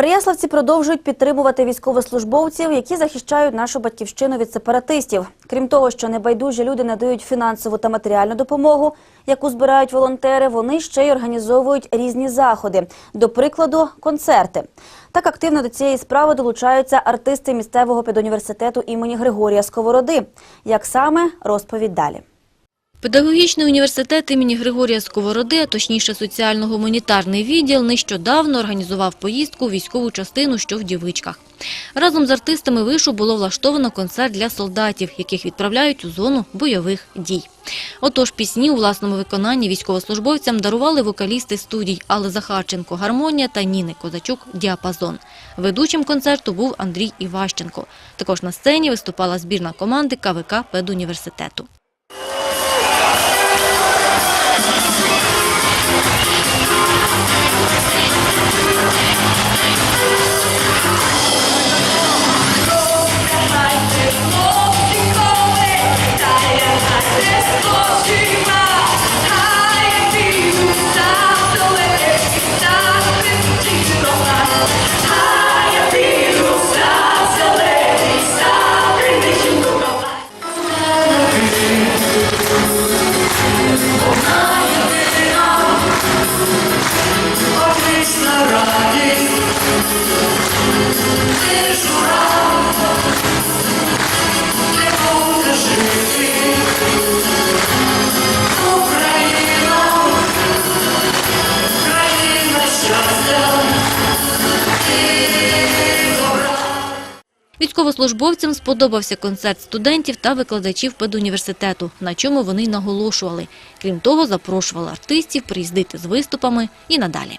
Переяславці продовжують підтримувати військовослужбовців, які захищають нашу батьківщину від сепаратистів. Крім того, що небайдужі люди надають фінансову та матеріальну допомогу, яку збирають волонтери, вони ще й організовують різні заходи, до прикладу, концерти. Так активно до цієї справи долучаються артисти місцевого педуніверситету імені Григорія Сковороди. Як саме розповідь далі. Педагогічний університет імені Григорія Сковороди, а точніше соціально-гуманітарний відділ, нещодавно організував поїздку у військову частину, що в Дівичках. Разом з артистами вишу було влаштовано концерт для солдатів, яких відправляють у зону бойових дій. Отож, пісні у власному виконанні військовослужбовцям дарували вокалісти студій Алли Захарченко «Гармонія» та Ніни Козачук «Діапазон». Ведучим концерту був Андрій Іващенко. Також на сцені виступала збірна команди КВК педуніверситету. Військовослужбовцям сподобався концерт студентів та викладачів педуніверситету, на чому вони й наголошували. Крім того, запрошували артистів приїздити з виступами і надалі.